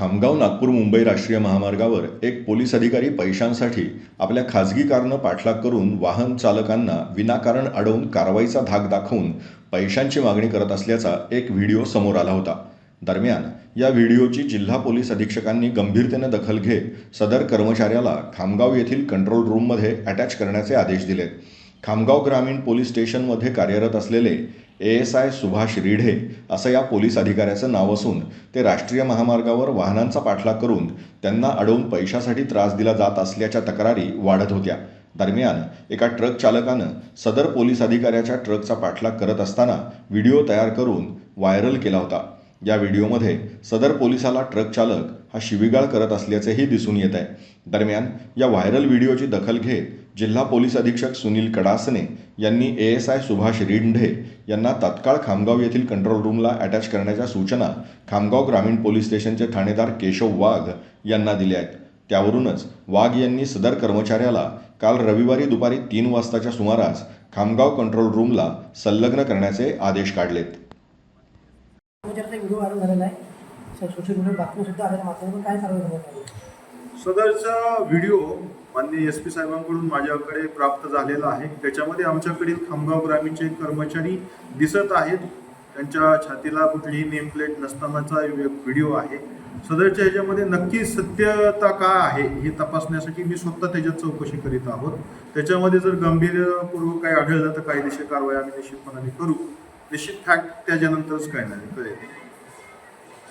खामगाव नागपूर मुंबई राष्ट्रीय महामार्गावर एक पोलीस अधिकारी पैशांसाठी आपल्या खाजगी कारनं पाठलाग करून वाहन चालकांना विनाकारण अडवून कारवाईचा धाक दाखवून पैशांची मागणी करत असल्याचा एक व्हिडिओ समोर आला होता. दरम्यान या व्हिडिओची जिल्हा पोलीस अधीक्षकांनी गंभीरतेनं दखल घेत सदर कर्मचाऱ्याला खामगाव येथील कंट्रोल रूममध्ये अटॅच करण्याचे आदेश दिलेत. खामगाव ग्रामीण पोलीस स्टेशनमध्ये कार्यरत असलेले A S I Subhash Ridhe असं या पोलीस अधिकाऱ्याचं नाव असून ते राष्ट्रीय महामार्गावर वाहनांचा पाठलाग करून त्यांना अडवून पैशासाठी त्रास दिला जात असल्याच्या तक्रारी वाढत होत्या. दरम्यान एका ट्रक चालकानं सदर पोलीस अधिकाऱ्याच्या ट्रकचा पाठलाग करत असताना व्हिडिओ तयार करून व्हायरल केला होता. या व्हिडिओमध्ये सदर पोलिसाला ट्रक चालक हा शिवीगाळ करत असल्याचेही दिसून येत आहे. दरम्यान या व्हायरल व्हिडिओची दखल घेत जिल्हा पोलीस अधीक्षक सुनील कडासने यांनी A S I Subhash Rinde यांना तात्काळ खामगाव येथील कंट्रोल रूमला अटॅच करण्याच्या सूचना खामगाव ग्रामीण पोलीस स्टेशनचे ठाणेदार केशव वाघ यांना दिल्या आहेत. त्यावरूनच वाघ यांनी सदर कर्मचाऱ्याला काल रविवारी दुपारी तीन वाजताच्या सुमारास खामगाव कंट्रोल रूमला संलग्न करण्याचे आदेश काढलेत. सदरचा व्हिडिओ माननीय एस पी साहेबांकडून माझ्याकडे प्राप्त झालेला आहे. त्याच्यामध्ये आमच्याकडील खामगाव ग्रामीणचे कर्मचारी दिसत आहेत. त्यांच्या छातीला कुठलीही नेमप्लेट नसतानाचा व्हिडिओ आहे. सदरच्या ह्याच्यामध्ये नक्की सत्यता काय आहे हे तपासण्यासाठी मी स्वतः त्याच्यात चौकशी करीत आहोत. त्याच्यामध्ये जर गंभीरपूर्वक काही आढळलं तर कायदेशीर कारवाई आम्ही निश्चितपणाने करू. निश्चित फॅक्ट त्याच्यानंतरच काय नाही कळेल.